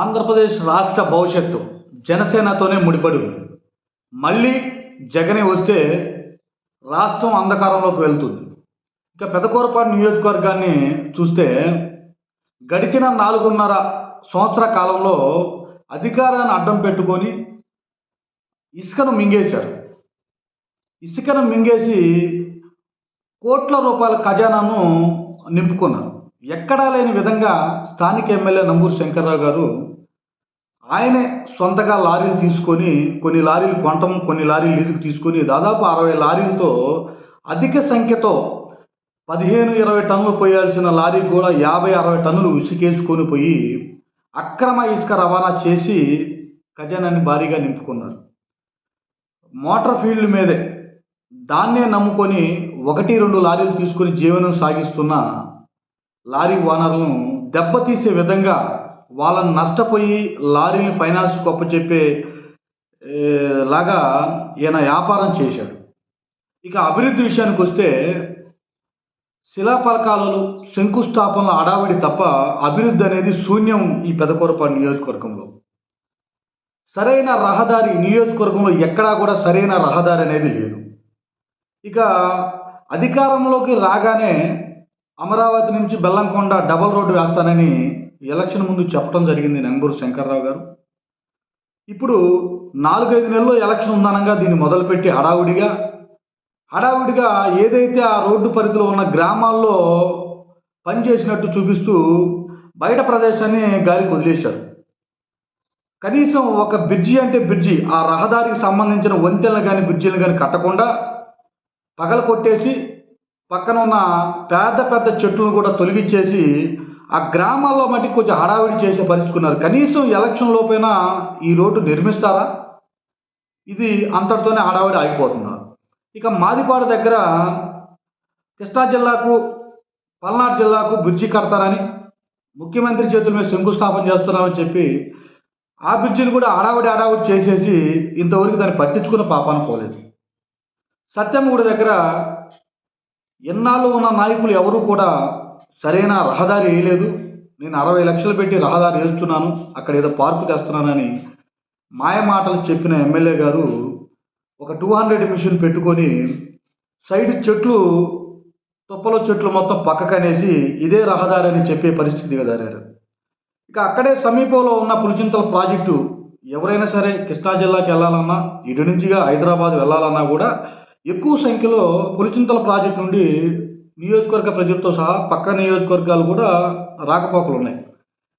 ఆంధ్రప్రదేశ్ రాష్ట్ర భవిష్యత్తు జనసేనతోనే ముడిపడి ఉంది మళ్ళీ జగనే వస్తే రాష్ట్రం అంధకారంలోకి వెళ్తుంది. ఇక పెదకూరపాడు నియోజకవర్గాన్ని చూస్తే గడిచిన నాలుగున్నర సంవత్సర కాలంలో అధికారాన్ని అడ్డం పెట్టుకొని ఇసుకను మింగేశారు. ఇసుకను మింగేసి కోట్ల రూపాయల ఖజానాను నింపుకున్నారు. ఎక్కడా లేని విధంగా స్థానిక ఎమ్మెల్యే నంబూరు శంకర్రావు గారు ఆయనే సొంతగా లారీలు తీసుకొని కొన్ని లారీలు కొంటం కొన్ని లారీలు లీజుకు తీసుకొని దాదాపు అరవై లారీలతో అధిక సంఖ్యతో పదిహేను ఇరవై టన్నులు పోయాల్సిన లారీ కూడా యాభై అరవై టన్నులు ఇసుకేసుకొని పోయి అక్రమ ఇసుక రవాణా చేసి ఖజానాన్ని భారీగా నింపుకున్నారు. మోటార్ ఫీల్డ్ మీదే దాన్నే నమ్ముకొని ఒకటి రెండు లారీలు తీసుకొని జీవనం సాగిస్తున్న లారీ ఓనర్లను దెబ్బతీసే విధంగా వాళ్ళని నష్టపోయి లారీని ఫైనాన్స్ చెప్పే లాగా ఈయన వ్యాపారం చేశాడు. ఇక అభివృద్ధి విషయానికి వస్తే శిలాఫలకాలలో శంకుస్థాపనల అడావిడి తప్ప అభివృద్ధి అనేది శూన్యం ఈ పెదకూరపాడు నియోజకవర్గంలో. సరైన రహదారి నియోజకవర్గంలో ఎక్కడా కూడా సరైన రహదారి అనేది లేదు. ఇక అధికారంలోకి రాగానే అమరావతి నుంచి బెల్లంకొండ డబల్ రోడ్డు వేస్తానని ఎలక్షన్ ముందు చెప్పడం జరిగింది నంబూరు శంకర్రావు గారు. ఇప్పుడు నాలుగైదు నెలల్లో ఎలక్షన్ ఉందనగా దీన్ని మొదలుపెట్టి హడావుడిగా హడావుడిగా ఏదైతే ఆ రోడ్డు పరిధిలో ఉన్న గ్రామాల్లో పనిచేసినట్టు చూపిస్తూ బయట ప్రదేశాన్ని గాలికి వదిలేశారు. కనీసం ఒక బ్రిడ్జి అంటే బ్రిడ్జి ఆ రహదారికి సంబంధించిన వంతెనలు కానీ బ్రిడ్జిలు కానీ కట్టకుండా పగల కొట్టేసి పక్కన ఉన్న పెద్ద పెద్ద చెట్లను కూడా తొలగించేసి ఆ గ్రామాల్లో మట్టి కొంచెం హడావిడి చేసే పరిస్థితున్నారు కనీసం ఎలక్షన్ లోపైన ఈ రోడ్డు నిర్మిస్తారా? ఇది అంతటితోనే హడావిడి ఆగిపోతుందా? ఇక మాదిపాడు దగ్గర కృష్ణా జిల్లాకు పల్నాడు జిల్లాకు బ్రిడ్జి కడతారని ముఖ్యమంత్రి చేతుల మీద శంకుస్థాపన చేస్తున్నామని చెప్పి ఆ బ్రిడ్జిని కూడా హడావిడి హడావిడి చేసేసి ఇంతవరకు దాన్ని పట్టించుకున్న పాపాన పోలేదు. సత్యమ్మగుడి దగ్గర ఎన్నాళ్ళు ఉన్న నాయకులు ఎవరు కూడా సరైన రహదారి వేయలేదు. నేను అరవై లక్షలు పెట్టి రహదారి వేస్తున్నాను. అక్కడ ఏదో పార్కు తెస్తున్నానని మాయ మాటలు చెప్పిన ఎమ్మెల్యే గారు ఒక టూ హండ్రెడ్ మిషన్ పెట్టుకొని సైడ్ చెట్లు తుప్పల చెట్లు మొత్తం పక్కకనేసి ఇదే రహదారి అని చెప్పే పరిస్థితి జారారు ఇక అక్కడే సమీపంలో ఉన్న పులిచింతల ప్రాజెక్టు ఎవరైనా సరే కృష్ణా జిల్లాకి వెళ్ళాలన్నా ఇటు నుంచిగా హైదరాబాద్ వెళ్ళాలన్నా కూడా ఎక్కువ సంఖ్యలో పులిచింతల ప్రాజెక్టు నుండి నియోజకవర్గ ప్రజలతో సహా పక్క నియోజకవర్గాలు కూడా రాకపోకలు ఉన్నాయి.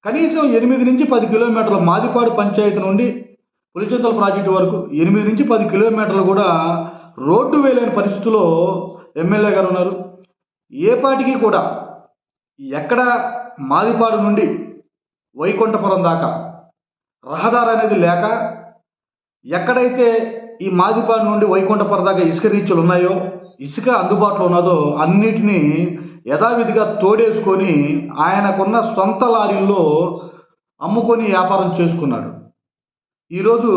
కనీసం ఎనిమిది నుంచి పది కిలోమీటర్ల మాదిపాడు పంచాయతీ నుండి పులిచింతల ప్రాజెక్టు వరకు ఎనిమిది నుంచి పది కిలోమీటర్లు కూడా రోడ్డు వేయలేని పరిస్థితిలో ఎమ్మెల్యే గారు ఉన్నారు. ఏ పాటికి కూడా ఎక్కడ మాదిపాడు నుండి వైకుంఠపురం దాకా రహదారి అనేది లేక ఎక్కడైతే ఈ మాదిపాడు నుండి వైకుంఠపుర దాకా ఇసుక రీచ్లు ఉన్నాయో ఇసుక అందుబాటులో ఉన్నదో అన్నిటినీ యథావిధిగా తోడేసుకొని ఆయనకున్న సొంత లారీల్లో అమ్ముకొని వ్యాపారం చేసుకున్నాడు. ఈరోజు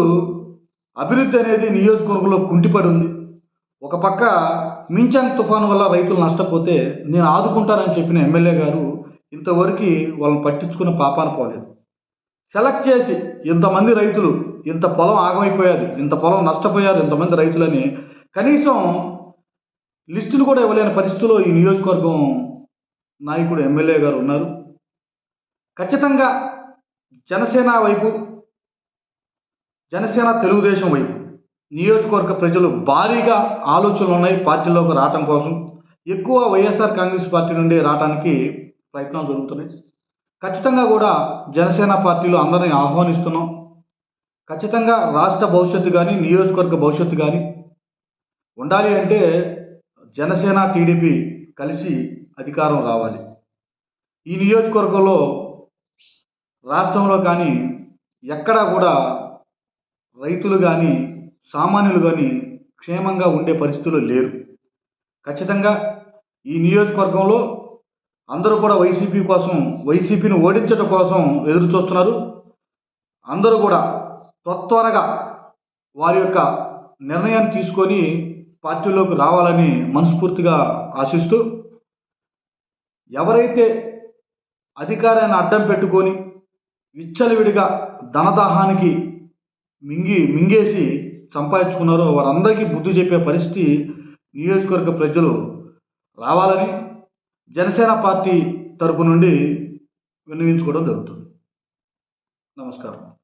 అభివృద్ధి అనేది నియోజకవర్గంలో కుంటిపడి ఉంది. ఒక పక్క మించాంగ్ తుఫాను వల్ల రైతులు నష్టపోతే నేను ఆదుకుంటానని చెప్పిన ఎమ్మెల్యే గారు ఇంతవరకు వాళ్ళని పట్టించుకున్న పాపాన పోలేదు. సెలెక్ట్ చేసి ఇంతమంది రైతులు ఇంత పొలం ఆగమైపోయాది ఇంత పొలం నష్టపోయారు ఇంతమంది రైతులని కనీసం లిస్టులు కూడా ఇవ్వలేని పరిస్థితిలో ఈ నియోజకవర్గం నాయకుడు ఎమ్మెల్యే గారు ఉన్నారు. ఖచ్చితంగా జనసేన వైపు జనసేన తెలుగుదేశం వైపు నియోజకవర్గ ప్రజలు భారీగా ఆలోచనలు ఉన్నాయి పార్టీలోకి రావటం కోసం. ఎక్కువ వైఎస్ఆర్ కాంగ్రెస్ పార్టీ నుండి రావడానికి ప్రయత్నాలు జరుగుతున్నాయి. ఖచ్చితంగా కూడా జనసేన పార్టీలో అందరిని ఆహ్వానిస్తున్నాం. ఖచ్చితంగా రాష్ట్ర భవిష్యత్తు కానీ నియోజకవర్గ భవిష్యత్తు కానీ ఉండాలి అంటే జనసేన టీడీపీ కలిసి అధికారం రావాలి. ఈ నియోజకవర్గంలో రాష్ట్రంలో కానీ ఎక్కడా కూడా రైతులు కానీ సామాన్యులు కానీ క్షేమంగా ఉండే పరిస్థితులు లేరు. ఖచ్చితంగా ఈ నియోజకవర్గంలో అందరూ కూడా వైసీపీ కోసం వైసీపీని ఓడించడం కోసం ఎదురు చూస్తున్నారు అందరూ కూడా త్వరగా వారి యొక్క నిర్ణయాన్ని తీసుకొని పార్టీలోకి రావాలని మనస్ఫూర్తిగా ఆశిస్తూ ఎవరైతే అధికారాన్ని అడ్డం పెట్టుకొని విచ్చలవిడిగా ధనదాహానికి మింగి మింగేసి సంపాదించుకున్నారో వారందరికీ బుద్ధి చెప్పే పరిస్థితి నియోజకవర్గ ప్రజలు రావాలని జనసేన పార్టీ తరపు నుండి విన్నవించుకోవడం జరుగుతుంది. నమస్కారం.